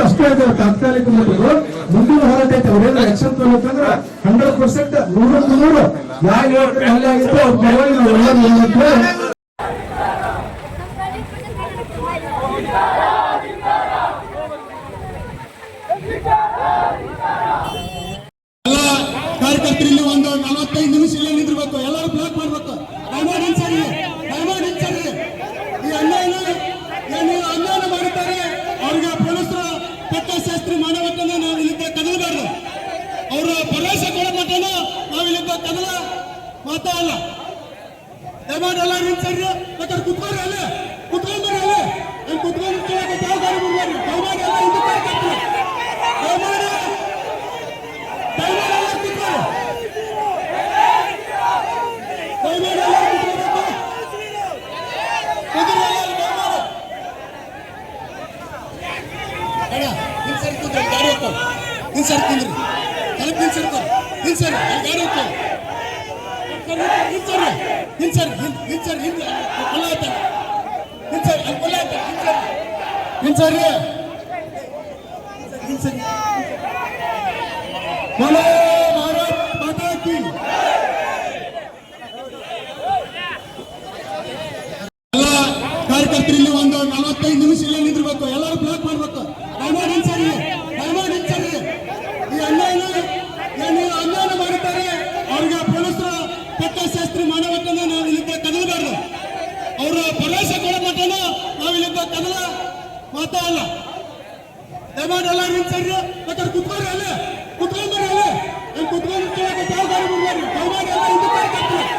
ಅಷ್ಟೇ ಅದು ತಾತ್ಕಾಲಿಕ ಮಟ್ಟಿಗೆ ಮುಂದಿನ ಹೋರಾಟ ಐತೆ ಅವ್ರೇನು ಆಕ್ಷನ್ ತಗೋಬೇಕಂದ್ರೆ ಹಂಡ್ರೆಡ್ ಪರ್ಸೆಂಟ್ ನೂರಕ್ಕೆ ನೂರು. ಯಾವ ಯುವಕರಿಗೆ ಹಲ್ಲೆ ಆಗಿತ್ತು ಅವ್ರ ಪರವಾಗಿ ಎಲ್ಲ ಕಾರ್ಯಕರ್ತರಲ್ಲಿ ಒಂದು ನಲವತ್ತೈದು ನಿಮಿಷ ಇಲ್ಲೇ ನಿಂದಿರ್ಬೇಕು ಎಲ್ಲರೂ ಬ್ಲಾಕ್ ಮಾಡ್ಬೇಕು ದಯಮಾಡಿ ನಿಲ್ಸರಿ ದಯಮಾಡಿ ನಿಲ್ಸರಿ ಈ ಅನ್ಯಾಯನ ಏನು ಅನ್ಯಾಯ ಮಾಡುತ್ತಾರೆ ಅವ್ರಿಗೆ ಪೊಲೀಸರು ಪಟ್ಟಶಾಸ್ತ್ರಿ ಮಾಡಬೇಕನ್ನ ನಾವು ಇಲ್ಲಿಂದ ಕದಲಬಾರ್ದು ಅವರು ಭರವಸೆ ಕೊಡೋ ಮಟ್ಟನ ನಾವು ಇಲ್ಲಿಂದ ಕದಲ ಮಾತಾಡಲ್ಲ ದಯಮಾಡಿ ಎಲ್ಲ ನಿಲ್ಸರಿ ಬೇಕಾದ್ರೆ ಕುತ್ಕೊರಿ ಅಲ್ಲೇ ಕುತ್ಕೊಂಡ್ರಿ ಅಲ್ಲೇ ಏನ್ ಕುತ್ಕೊಂಡು ಕೇಳಕ್ಕೆ ಯಾವ ಗಾಡಿ ಬಿಡ್ಬೇಡಿ ದಯಮಾಡಿ ಎಲ್ಲ ಹಿಂದೂ ಕಾರ್ಯಕರ್ತರು ದಯಮಾಡಿ ದಯಮಾಡಿ ಎಲ್ಲ ಕೂತ್ಕೊಳ್ಳಿ. ದಯಮಾಡಿ ಎಲ್ಲ ಕೂತ್ಕೊಳ್ಬೇಕು. ಕುದುರೆ ಎಲ್ಲ ದಯಮಾಡಿ. ಅಣ್ಣ, ನಿನ್ ಸರಿ ಕೂತ್ರಿ, ಅಲ್ಲಿ ಗಾಡಿ ಹೋಗ್ತಾವ. ನಿನ್ ಸರಿ ಕುಂದ್ರಿ. ತಲೆಗೆ ನಿನ್ ಸರಿ ಕೂತ್ರಿ. ನಿನ್ ಸರಿ, ಅಲ್ಲಿ ಗಾಡಿ ಹೋಗ್ತಾವ. ನಿನ್ ಸರಿ, ನಿನ್ ಸರಿ, ನಿನ್- ನಿನ್ ಸರಿ, ಹಿಂದೆ, ಅಲ್ಲಿ ಕೊಲ್ಲ ಐತೆ. ನಿನ್ ಸರಿ, ಅಲ್ಲಿ ಕೊಲ್ಲ ಐತೆ. ನಿನ್ ಸರಿ. ನಿನ್ ಸರಿ. ನಿನ್ ಸರಿ. बोलो भारत माता की ಎಲ್ಲ ಕಾರ್ಯಕರ್ತರಲ್ಲಿ ಒಂದು ನಲವತ್ತೈದು ನಿಮಿಷ ಇಲ್ಲೇ ನಿಂದಿರ್ಬೇಕು ಎಲ್ಲರೂ ದಯಮಾಡಿ ಎಲ್ಲ ನಿಲ್ಸರಿ ಬೇಕಾದ್ರೆ ಕುತ್ಕೊರಿ ಅಲ್ಲೇ ಕುತ್ಕೊಂಡ್ರಿ ಅಲ್ಲೇ ಏನ್ ಕುತ್ಕೊಂಡು ಕೇಳಕ್ಕೆ ಯಾವ ಗಾಡಿ ಬಿಡ್ಬೇಡಿ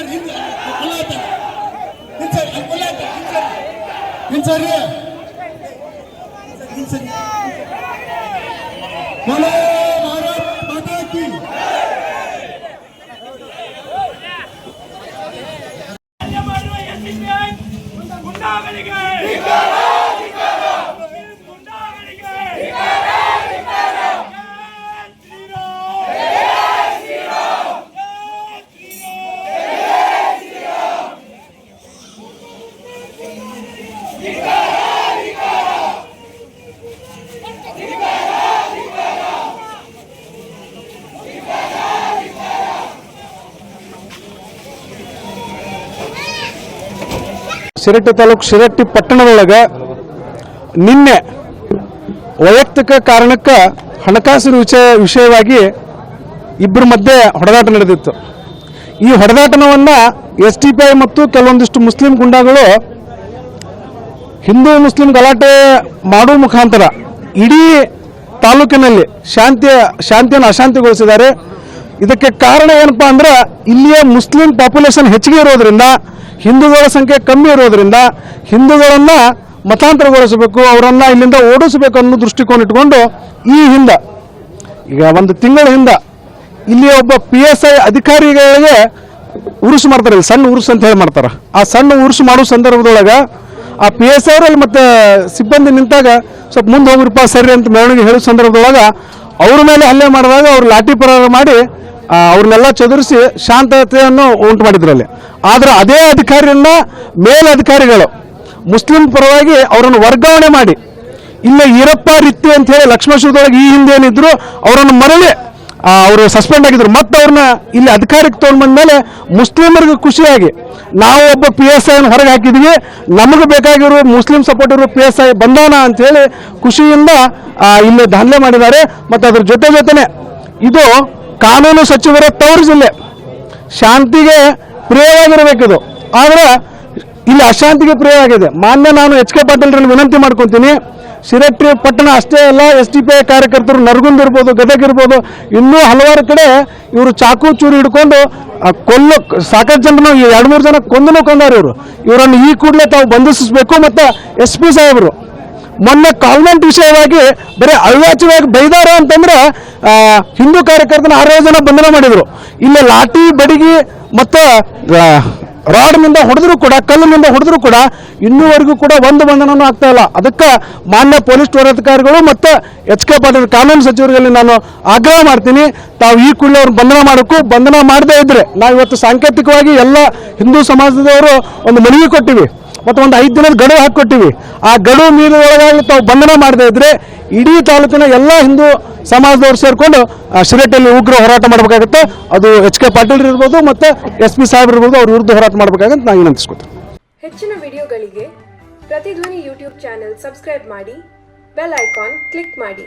ನಿನ್ ಸರಿ ಹಿಂದೆ ಕೊಲ್ಲ ಐತೆ ನಿನ್ ಸರಿ ಶಿರಟ್ಟಿ ತಾಲೂಕು ಶಿರಟ್ಟಿ ಪಟ್ಟಣದೊಳಗೆ ನಿನ್ನೆ ವೈಯಕ್ತಿಕ ಕಾರಣಕ್ಕೆ ಹಣಕಾಸಿನ ವಿಷಯ ವಿಷಯವಾಗಿ ಇಬ್ಬರ ಮಧ್ಯೆ ಹೊಡೆದಾಟ ನಡೆದಿತ್ತು. ಈ ಹೊಡೆದಾಟನವನ್ನು ಎಸ್ ಟಿ ಪಿ ಐ ಮತ್ತು ಕೆಲವೊಂದಿಷ್ಟು ಮುಸ್ಲಿಂ ಗುಂಡಾಗಳು ಹಿಂದೂ ಮುಸ್ಲಿಂ ಗಲಾಟೆ ಮಾಡುವ ಮುಖಾಂತರ ಇಡೀ ತಾಲೂಕಿನಲ್ಲಿ ಶಾಂತಿಯ ಶಾಂತಿಯನ್ನು ಅಶಾಂತಿಗೊಳಿಸಿದ್ದಾರೆ. ಇದಕ್ಕೆ ಕಾರಣ ಏನಪ್ಪಾ ಅಂದ್ರೆ ಇಲ್ಲಿಯ ಮುಸ್ಲಿಂ ಪಾಪ್ಯುಲೇಷನ್ ಹೆಚ್ಚಿಗೆ ಇರೋದ್ರಿಂದ, ಹಿಂದೂಗಳ ಸಂಖ್ಯೆ ಕಮ್ಮಿ ಇರೋದ್ರಿಂದ ಹಿಂದೂಗಳನ್ನ ಮತಾಂತರಗೊಳಿಸಬೇಕು, ಅವರನ್ನ ಇಲ್ಲಿಂದ ಓಡಿಸಬೇಕು ಅನ್ನೋ ದೃಷ್ಟಿಕೋನ ಇಟ್ಕೊಂಡು ಈ ಹಿಂದೆ, ಈಗ ಒಂದು ತಿಂಗಳ ಹಿಂದೆ ಇಲ್ಲಿ ಒಬ್ಬ ಪಿ ಎಸ್ ಐ ಅಧಿಕಾರಿಗಳಿಗೆ ಉರುಸು ಮಾಡ್ತಾರೆ, ಇಲ್ಲಿ ಸಣ್ಣ ಉರುಸು ಅಂತ ಹೇಳಿ ಮಾಡ್ತಾರೆ. ಆ ಸಣ್ಣ ಉರುಸು ಮಾಡೋ ಸಂದರ್ಭದೊಳಗೆ ಆ ಪಿ ಎಸ್ ಅವರಲ್ಲಿ ಮತ್ತೆ ಸಿಬ್ಬಂದಿ ನಿಂತಾಗ ಸ್ವಲ್ಪ ಮುಂದೆ ಹೋಗ್ರಿಪ್ಪ ಸರಿ ಅಂತ ಮೆರವಣಿಗೆ ಹೇಳೋ ಸಂದರ್ಭದೊಳಗೆ ಅವ್ರ ಮೇಲೆ ಹಲ್ಲೆ ಮಾಡಿದಾಗ ಅವ್ರು ಲಾಠಿ ಪ್ರಹಾರ ಮಾಡಿ ಅವ್ರನ್ನೆಲ್ಲ ಚದುರಿಸಿ ಶಾಂತತೆಯನ್ನು ಉಂಟು ಮಾಡಿದ್ರು ಅಲ್ಲಿ ಆದ್ರೆ ಅದೇ ಅಧಿಕಾರಿಯನ್ನ ಮೇಲಧಿಕಾರಿಗಳು. ಮುಸ್ಲಿಂ ಪರವಾಗಿ ಅವರನ್ನು ವರ್ಗಾವಣೆ ಮಾಡಿ. ಇಲ್ಲ ಈರಪ್ಪ ರಿತ್ತಿ ಅಂತ ಹೇಳಿ ಲಕ್ಷ್ಮೇಶ್ವರದೊಳಗೆ ಈ ಹಿಂದೆ ಏನಿದ್ರು, ಅವರನ್ನು ಮರಳಿ ಅವರು ಸಸ್ಪೆಂಡ್ ಆಗಿದ್ರು. ಮತ್ತೆ ಅವ್ರನ್ನ ಇಲ್ಲಿ ಅಧಿಕಾರಕ್ಕೆ ತಗೊಂಡ್ಬಂದ ಬಂದ್ಮೇಲೆ ಮುಸ್ಲಿಮರಿಗೆ ಖುಷಿಯಾಗಿ ನಾವು ಒಬ್ಬ ಪಿ ಎಸ್ ಐನ ಹೊರಗೆ ಹಾಕಿದ್ವಿ. ನಮಗೆ ಬೇಕಾಗಿರೋ ಮುಸ್ಲಿಂ ಸಪೋರ್ಟ್ ಇರೋ ಪಿ ಎಸ್ ಐ ಬಂದಾನ ಅಂತ ಹೇಳಿ ಖುಷಿಯಿಂದ ಇಲ್ಲಿ ದಾಂಧಲೆ ಮಾಡಿದ್ದಾರೆ. ಮತ್ತು ಅದ್ರ ಜೊತೆ ಜೊತೆನೆ ಇದು ಕಾನೂನು ಸಚಿವರ ತವರು ಜಿಲ್ಲೆ. ಶಾಂತಿಗೆ ಪ್ರಿಯವಾಗಿರಬೇಕಿದು ಆದರೆ ಇಲ್ಲಿ ಅಶಾಂತಿಗೆ ಪ್ರಿಯವಾಗಿದೆ. ಮಾನ್ಯ ನಾನು ಎಚ್ ಕೆ ಪಾಟೀಲ್ರಲ್ಲಿ ವಿನಂತಿ ಮಾಡ್ಕೊತೀನಿ. ಶಿರಟ್ಟಿ ಪಟ್ಟಣ ಅಷ್ಟೇ ಅಲ್ಲ, ಎಸ್ ಟಿ ಪಿ ಐ ಕಾರ್ಯಕರ್ತರು ನರಗುಂದ್ ಇರ್ಬೋದು, ಗದಗ ಇರ್ಬೋದು, ಇನ್ನೂ ಹಲವಾರು ಕಡೆ ಇವರು ಚಾಕು ಚೂರು ಹಿಡ್ಕೊಂಡು ಕೊಲ್ಲು, ಸಾಕಷ್ಟು ಜನರನ್ನು ಎರಡು ಮೂರು ಜನ ಕೊಂದನು ಕೊಂದಾರ ಇವರು. ಇವರನ್ನು ಈ ಕೂಡಲೇ ತಾವು ಬಂಧಿಸಬೇಕು ಮತ್ತು ಎಸ್ ಪಿ ಸಾಹೇಬರು. ಮೊನ್ನೆ ಕಾನ್ವೆಂಟ್ ವಿಷಯವಾಗಿ ಬರೀ ಅವಿವಾಚ್ಯವಾಗಿ ಬೈದಾರ ಅಂತಂದ್ರೆ ಹಿಂದೂ ಕಾರ್ಯಕರ್ತನ ಆರು ಜನ ಬಂಧನ ಮಾಡಿದ್ರು. ಇಲ್ಲಿ ಲಾಠಿ, ಬಡಿಗಿ ಮತ್ತು ರಾಡ್ನಿಂದ ಹೊಡೆದ್ರು ಕೂಡ, ಕಲ್ಲಿನಿಂದ ಹೊಡೆದ್ರು ಕೂಡ ಇನ್ನೂವರೆಗೂ ಕೂಡ ಒಂದು ಬಂಧನನೂ ಆಗ್ತಾ ಇಲ್ಲ. ಅದಕ್ಕೆ ಮಾನ್ಯ ಪೊಲೀಸ್ ವರಿಷ್ಠಾಧಿಕಾರಿಗಳು ಮತ್ತು ಎಚ್ ಕೆ ಪಾಟೀಲ್ ಕಾನೂನು ಸಚಿವರಲ್ಲಿ ನಾನು ಆಗ್ರಹ ಮಾಡ್ತೀನಿ. ತಾವು ಈ ಕೂಡಲೇ ಅವ್ರನ್ನ ಬಂಧನ ಮಾಡೋಕ್ಕೂ, ಬಂಧನ ಮಾಡದೇ ಇದ್ರೆ ನಾವು ಇವತ್ತು ಸಾಂಕೇತಿಕವಾಗಿ ಎಲ್ಲ ಹಿಂದೂ ಸಮಾಜದವರು ಒಂದು ಮನವಿ ಕೊಟ್ಟಿವಿ. ಮತ್ತು ಒಂದು ಐದು ದಿನದ ಗಡುವು ಹಾಕಿಕೊಟ್ಟಿವಿ. ಆ ಗಡುವು ಮೀರಿದೊಳಗಾಗಿ ತಾವು ಬಂಧನ ಮಾಡದೇ ಇದ್ರೆ ಇಡೀ ತಾಲೂಕಿನ ಎಲ್ಲ ಹಿಂದೂ ಸಮಾಜದವ್ರು ಸೇರಿಕೊಂಡು ಶಿರಟ್ಟಲ್ಲಿ ಉಗ್ರ ಹೋರಾಟ ಮಾಡಬೇಕಾಗುತ್ತೆ. ಅದು ಎಚ್ ಕೆ ಪಾಟೀಲ್ ಇರ್ಬೋದು ಮತ್ತು ಎಸ್ ಪಿ ಸಾಹೇಬ್ ಇರ್ಬೋದು, ಅವ್ರ ವಿರುದ್ಧ ಹೋರಾಟ ಮಾಡಬೇಕಾಗಂತ ನಾನು ವಿನಂತಿಸ್ಕೊತೀನಿ ಹೆಚ್ಚಿನ ವಿಡಿಯೋಗಳಿಗೆ ಪ್ರತಿಧ್ವನಿ ಯೂಟ್ಯೂಬ್ ಚಾನೆಲ್ ಸಬ್ಸ್ಕ್ರೈಬ್ ಮಾಡಿ, ಬೆಲ್ ಐಕಾನ್ ಕ್ಲಿಕ್ ಮಾಡಿ.